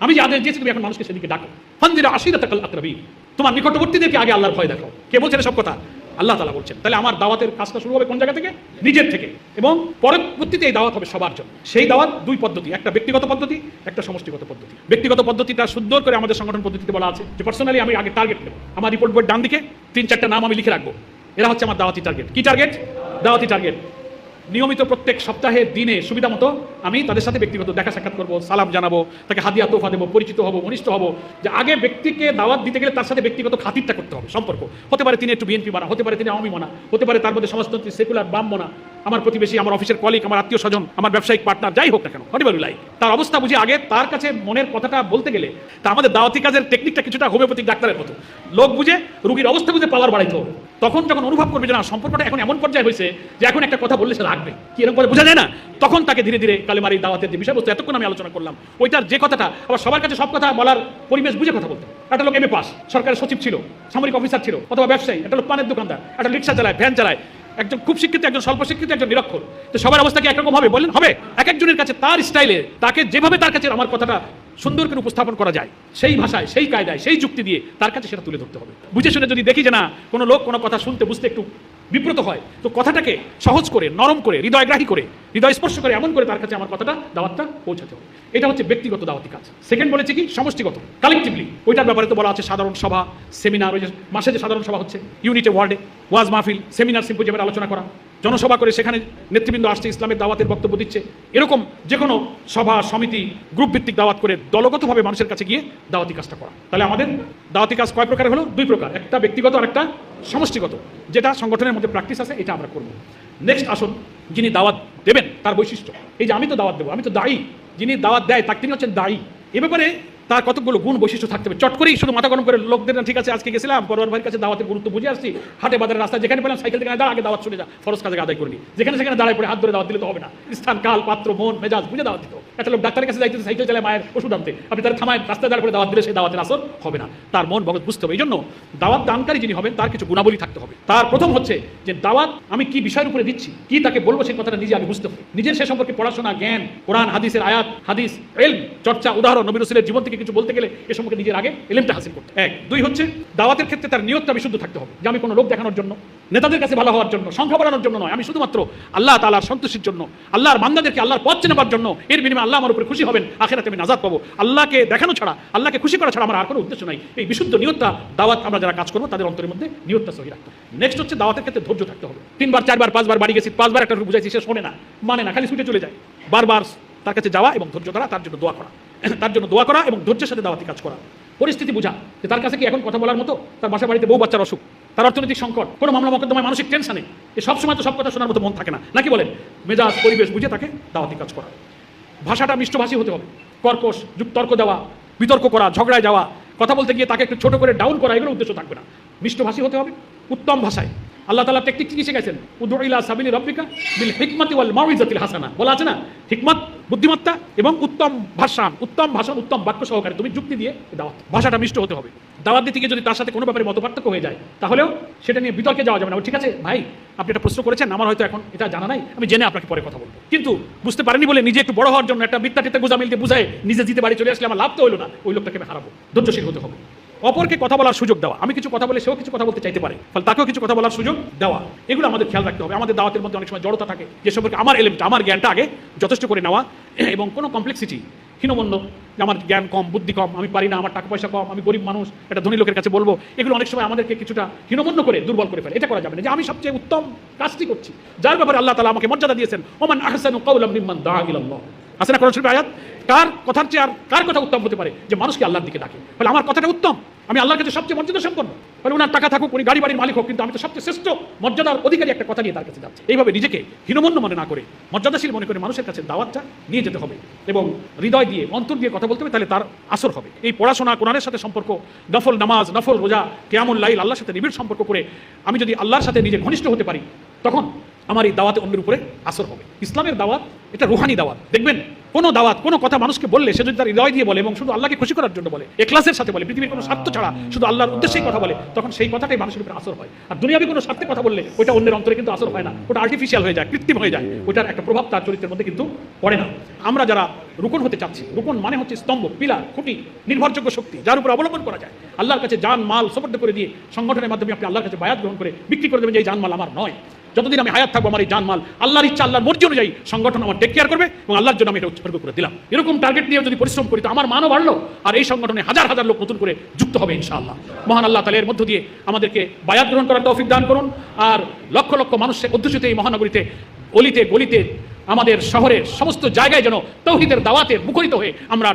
আমি যে আদেশ দিয়েছি, তুমি এখন মানুষকে সেদিকে ডাকো। ফান্দিরা আশিরা তাকাল আকরাবি। তোমার নিকটবর্তীদেরকে আগে আল্লাহর ভয় দেখাও? কে বলছেন সব কথা? আল্লাহ তালা বলছেন। তাহলে আমার দাওয়াতের কাজটা শুরু হবে কোন জায়গা থেকে? নিজের থেকে। এবং পরবর্তীতে এই দাওয়াত হবে সবার জন্য। সেই দাওয়াত দুই পদ্ধতি। একটা ব্যক্তিগত পদ্ধতি, একটা সমষ্টিগত পদ্ধতি। ব্যক্তিগত পদ্ধতিটা সুন্দর করে আমাদের সংগঠন পদ্ধতিতে বলা আছে যে পার্সোনালি আমি আগে টার্গেট নেব। আমার রিপোর্ট বইয়ের ডান দিকে তিন চারটা নাম আমি লিখে রাখব। এরা হচ্ছে আমার দাওয়াতি টার্গেট কি টার্গেট দাওয়াতি টার্গেট নিয়মিত প্রত্যেক সপ্তাহে, দিনে, সুবিধা মতো আমি তাদের সাথে ব্যক্তিগত দেখা সাক্ষাৎ করব, সালাম জানাব, তাকে হাদিয়া তোফা দেবো, পরিচিত হব ঘনিষ্ঠ হব। যে আগে ব্যক্তিকে দাওয়াত দিতে গেলে তার সাথে ব্যক্তিগত খাতিরটা করতে হবে, সম্পর্ক। হতে পারে তিনি একটু বিএনপি মানা হতে পারে তিনি আওয়ামী মানা হতে পারে তার মধ্যে সমাজতন্ত্রী, সেকুলার, বাম মানা আমার প্রতিবেশী, আমার অফিসের কলিগ আমার আত্মীয় স্বজন, আমার ব্যবসায়িক পার্টনার যাই হোক না কেন হরিবারু লাই তার অবস্থা বুঝে আগে, তার কাছে মনের কথাটা বলতে গেলে, তা আমাদের দাওয়াতি কাজের টেকনিকটা কিছুটা হোমিওপ্যাথিক ডাক্তারের মতো। লোক বুঝে, রুগীর অবস্থা বুঝে পাওয়ার বাড়াইতে হবে। তখন যখন অনুভব করবে যে না, সম্পর্কটা এখন এমন পর্যায়ে হয়েছে যে এখন একটা কথা বললে সে রাখবে কি এরকম করে বোঝা যায় না? তখন তাকে ধীরে ধীরে কালেমারি দাওয়াতের যে বিষয়বস্তু এতক্ষণ আমি আলোচনা করলাম, ওইটার যে কথাটা, আবার সবার কাছে সব কথা বলার পরিবেশ বুঝে কথা বলতে একটা লোক এমএ পাস সরকারের সচিব ছিল, সামরিক অফিসার ছিল, অথবা ব্যবসায়ী, একটা লোক পানের দোকানদার, একটা রিক্সা চালায়, ভ্যান চালায়, একজন খুব শিক্ষিত, একজন স্বল্প শিক্ষিত, একজন নিরক্ষর। তো সবার অবস্থা কি একরকম হবে বলেন? হবে। এক একজনের কাছে তার স্টাইলে, তাকে যেভাবে তার কাছে আমার কথাটা সুন্দর করে উপস্থাপন করা যায়, সেই ভাষায়, সেই কায়দায়, সেই যুক্তি দিয়ে তার কাছে সেটা তুলে ধরতে হবে। বুঝে শুনে যদি দেখি যে না, কোনো লোক কোনো কথা শুনতে, বুঝতে একটু বিব্রত হয়। তো কথাটাকে সহজ করে নরম করে হৃদয়গ্রাহী করে হৃদয় স্পর্শ করে এমন করে তার কাছে আমার কথাটা, দাওয়াতটা পৌঁছাতে হবে। এটা হচ্ছে ব্যক্তিগত দাওয়াতি কাজ। সেকেন্ড বলেছে কি? সমষ্টিগত। কালেকটিভলি ওইটার ব্যাপারে তো বলা আছে সাধারণ সভা সেমিনার ওই যে মাসে যে সাধারণ সভা হচ্ছে ইউনিটে ওয়ার্ডে ওয়াজ মাহফিল সেমিনার সিম্পোজিয়ামের আলোচনা করা। জনসভা করে সেখানে নেতৃবৃন্দ আসছে, ইসলামের দাওয়াতের বক্তব্য দিচ্ছে। এরকম যে কোনো সভা, সমিতি গ্রুপ ভিত্তিক দাওয়াত করে দলগতভাবে মানুষের কাছে গিয়ে দাওয়াতি কাজটা করা। তাহলে আমাদের দাওয়াতি কাজ কয় প্রকার হলো? দুই প্রকার। একটা ব্যক্তিগত আর একটা সমষ্টিগত। যেটা সংগঠনের মধ্যে প্র্যাকটিস আছে, এটা আমরা করব। নেক্সট আসুন, যিনি দাওয়াত দেবেন, তার বৈশিষ্ট্য। এই যে আমি তো দাওয়াত দেবো, আমি তো দায়ী। যিনি দাওয়াত দেয় তাকে তিনি হচ্ছেন দায়ী। এ ব্যাপারে তার কতগুলো গুণ বৈশিষ্ট্য থাকতে হবে। চট করেই শুধু মাথা গরম করে লোকদের না, ঠিক আছে আজকে গেছিলাম পরোয়ার ভাইয়ের কাছে দাওয়াতের গুরুত্ব বুঝে আসছি। হাটে বাজারের রাস্তা যেখানে পেলাম সাইকেল থেকে দাঁড়া আগে দাওয়াত চলে যা ফরজ কাজে আদায় করবি যেখানে সেখানে দাঁড়ায় পড়ে হাত ধরে দাওয়াত দিলে তো হবে না। স্থান কাল পাত্র মন মেজাজ বুঝে দাওয়াত দিত একটা লোক ডাক্তারের কাছে যাইতে সাইকেল চালায় মায়ের ওষুধ আনতে। আপনি তার থামায় রাস্তায় দাঁড়িয়ে পড়ে দাওয়াত দিলে সেই দাওয়াতের আসর হবে না। তার মন বগত বুঝতে হবে। এই জন্য দাওয়াত দানকারী যিনি হবেন তার কিছু গুণাবলী থাকতে হবে। তার প্রথম হচ্ছে যে দাওয়াত আমি কি বিষয়ের উপরে দিচ্ছি কি তাকে বলব সেই কথাটা নিজে আমি বুঝতে হবে। নিজের সে সম্পর্কে পড়াশোনা জ্ঞান কোরআন হাদিসের আয়াত হাদিস এলম চর্চা উদাহরণ নবী রসুলের জীবন থেকে কিছু বলতে গেলে এ সম্পর্কে নিজের আগে এলেমটা হাসিল করতে। এক। দুই হচ্ছে, দাওয়াতের ক্ষেত্রে তার নিয়তটা বিশুদ্ধ থাকতে হবে। যে আমি কোনো লোক দেখানোর জন্য, নেতাদের কাছে ভালো হওয়ার জন্য, সংখ্যা বাড়ানোর জন্য নয়, আমি শুধুমাত্র আল্লাহ তালার সন্তুষ্টির জন্য, আল্লাহর বান্দাদেরকে আল্লাহর পথ চেনাবার জন্য এর বিনিময়ে আল্লাহ আমার উপরে খুশি হবেন, আখেরাতে আমি নাজাদ পাবো। আল্লাহকে দেখানো ছাড়া, আল্লাহকে খুশি করা ছাড়া আমার আর কোনো উদ্দেশ্য নাই। এই বিশুদ্ধ নিয়তটা, দাওয়াত আমরা যারা কাজ করব, তাদের অন্তরের মধ্যে নিয়তটা সহি রাখতে নেক্সট হচ্ছে, দাওয়াতের ক্ষেত্রে ধৈর্য থাকতে হবে। তিনবার, চারবার, পাঁচবার বাড়ি গেছি, পাঁচবার একটা বুঝাইছি, সে শোনে না। মানে না, খালি ছুটে চলে যায়। বারবার তার কাছে যাওয়া এবং ধৈর্য ধরা, তার জন্য দোয়া করা। [COUGHS] তার জন্য দোয়া করা এবং ধৈর্যের সাথে দাওয়াতি কাজ করা। পরিস্থিতি বোঝা যে তার কাছে কি এখন কথা বলার মতো? তার বাসা বাড়িতে বউ বাচ্চার অসুখ, তার অর্থনৈতিক সংকট, কোনো মামলা মকদ্দমায় মানসিক টেনশনে এ সব সময় তো সব কথা শোনার মতো মন থাকে না। নাকি বলেন? মেজাজ, পরিবেশ বুঝে তাকে দাওয়াতি কাজ করা। ভাষাটা মিষ্টভাষী হতে হবে। কর্কশ যুক্ত তর্ক দেওয়া, বিতর্ক করা, ঝগড়ায় যাওয়া, কথা বলতে গিয়ে তাকে একটু ছোট করে ডাউন করা এগুলো উদ্দেশ্য থাকবে না। মিষ্টভাষী হতে হবে। উত্তম ভাষায় আল্লাহ তালা টেকনিক কি শিখেছেন উদ্দুইলা সাবিলি রব্বিকা বিল হিকমতি ওয়াল মাউইজাতিল হাসানা। বলা আছে না? হিকমত, বুদ্ধিমত্তা এবং উত্তম ভাষণ উত্তম ভাষণ, উত্তম বাক্য সহকারে তুমি যুক্তি দিয়ে দাওয়াত। ভাষাটা মিষ্ট হতে হবে। দাওয়াত দিতে গিয়ে যদি তার সাথে কোনো ব্যাপারে মতপার্থক্য হয়ে যায়, তাহলেও সেটা নিয়ে বিতর্কে যাওয়া যাবে না। ঠিক আছে? ভাই, আপনি একটা প্রশ্ন করেছেন, আমার হয়তো এখন এটা জানা নাই, আমি জেনে আপনাকে পরে কথা বলব। কিন্তু বুঝতে পারেনি বলে নিজে একটু বড় হওয়ার জন্য একটা বিদ্যা টিতে গুজা মিলতে বুঝায় নিজে জিতে বাড়ি চলে আসলে আমার লাভ তো হলো না। ওই লোকটাকে আমি হারাবো। ধৈর্যশীল হতে হবে। অপরকে কথা বলার সুযোগ দেওয়া। আমি কিছু কথা বলে সেও কিছু কথা বলতে চাইতে পারে। ফলে তাকেও কিছু কথা বলার সুযোগ দেওয়া। এগুলো আমাদের খেয়াল রাখতে হবে। আমাদের দাওয়াতের মধ্যে অনেক সময় জড়তা থাকে। যে সম্পর্কে আমার এলেমটা আমার জ্ঞানটা আগে যথেষ্ট করে নেওয়া। এবং কোনো কমপ্লেক্সিটি হীনমন্য, যে আমার জ্ঞান কম, বুদ্ধি কম, আমি পারি না, আমার টাকা পয়সা কম, আমি গরিব মানুষ একটা ধনী লোকের কাছে বলব, এগুলো অনেক সময় আমাদেরকে কিছুটা হীনমন্য করে, দুর্বল করে ফেলে। এটা করা যাবে না। যে আমি সবচেয়ে উত্তম কাজটি করছি, যার ব্যাপারে আল্লাহ তালা আমাকে মর্যাদা দিয়েছেন, ওমান আহসানু কাউলাম মিম্মান দাআ ইলাল্লাহ। আছে না আয়াত, কার কথার চেয়ে আর কার কথা উত্তম হতে পারে? যে মানুষকে আল্লাহর দিকে ডাকে। ফলে আমার কথাটা উত্তম? আমি আল্লাহর কাছে সবচেয়ে মর্যাদা সম্পন্ন। ফলে ওনার টাকা থাকুক, উনি গাড়ি বাড়ির মালিক হোক, কিন্তু আমি তো সবচেয়ে শ্রেষ্ঠ মর্যাদার অধিকারী একটা কথা নিয়ে তার কাছে যাচ্ছি। এইভাবে নিজেকে হীনমন্য মনে না করে, মর্যাদাশীল মনে করে মানুষের কাছে দাওয়াতটা নিয়ে যেতে হবে এবং হৃদয় দিয়ে, অন্তর দিয়ে কথা বলতে হবে, তাহলে তার আসর হবে। এই পড়াশোনা, কোরআনের সাথে সম্পর্ক, নফল নামাজ, নফল রোজা, কেয়ামুল লাইল, আল্লাহর সাথে নিবিড় সম্পর্ক করে আমি যদি আল্লাহর সাথে নিজে ঘনিষ্ঠ হতে পারি, তখন আমার এই দাওয়াতে অন্যের উপরে আসর হবে। ইসলামের দাওয়াত, এটা রুহানি দাওয়াত। দেখবেন কোনো দাওয়াত, কোনো কথা মানুষকে বললে সে যদি তার হৃদয় দিয়ে বলে এবং শুধু আল্লাহকে খুশি করার জন্য বলে এক্লাসের সাথে বলে, পৃথিবীর কোনো স্বার্থ ছাড়া শুধু আল্লাহর উদ্দেশ্যেই কথা বলে, তখন সেই কথাটাই মানুষের উপরে আসর হয়। আর দুনিয়াবি কোনো স্বার্থে কথা বললে ওইটা অন্যের অন্তরে কিন্তু আসর হয় না, ওটা আর্টিফিশিয়াল হয়ে যায়, কৃত্রিম হয়ে যায়, ওইটার একটা প্রভাব তার চরিত্রের মধ্যে কিন্তু পড়ে না। আমরা যারা রুকন হতে চাচ্ছি, রুকন মানে হচ্ছে স্তম্ভ, পিলার, খুঁটি, নির্ভরযোগ্য শক্তি, যার উপর অবলম্বন করা যায়। আল্লাহর কাছে যান মাল সপর্দ করে দিয়ে সংগঠনের মাধ্যমে আপনি আল্লাহর কাছে বায়াত গ্রহণ করে বিক্রি করে দেবেন যে এই জানমাল আমার নয়। যতদিন আমি হায়াত থাকব, আমার এই জানমাল আল্লাহর ইচ্ছা, আল্লাহর মর্জি অনুযায়ী সংগঠন আমার টেক কেয়ার করবে এবং আল্লাহর জন্য আমি এটা উৎসর্গ করে দিলাম। এরকম টার্গেট নিয়ে যদি পরিশ্রম করি, তো আমার মানও বাড়লো। আর এই সংগঠনে হাজার হাজার লোক নতুন করে যুক্ত হবে ইনশাআল্লাহ। মহান আল্লাহ তালা এর মধ্য দিয়ে আমাদেরকে বায়াত গ্রহণ করার তৌফিক দান করুন। আর লক্ষ লক্ষ মানুষের অধ্যুষিত এই মহানগরীতে, অলিতে, গলিতে, আমাদের শহরের সমস্ত জায়গায় যেন তৌহিদের দাওয়াতে মুখরিত হয়ে আমরা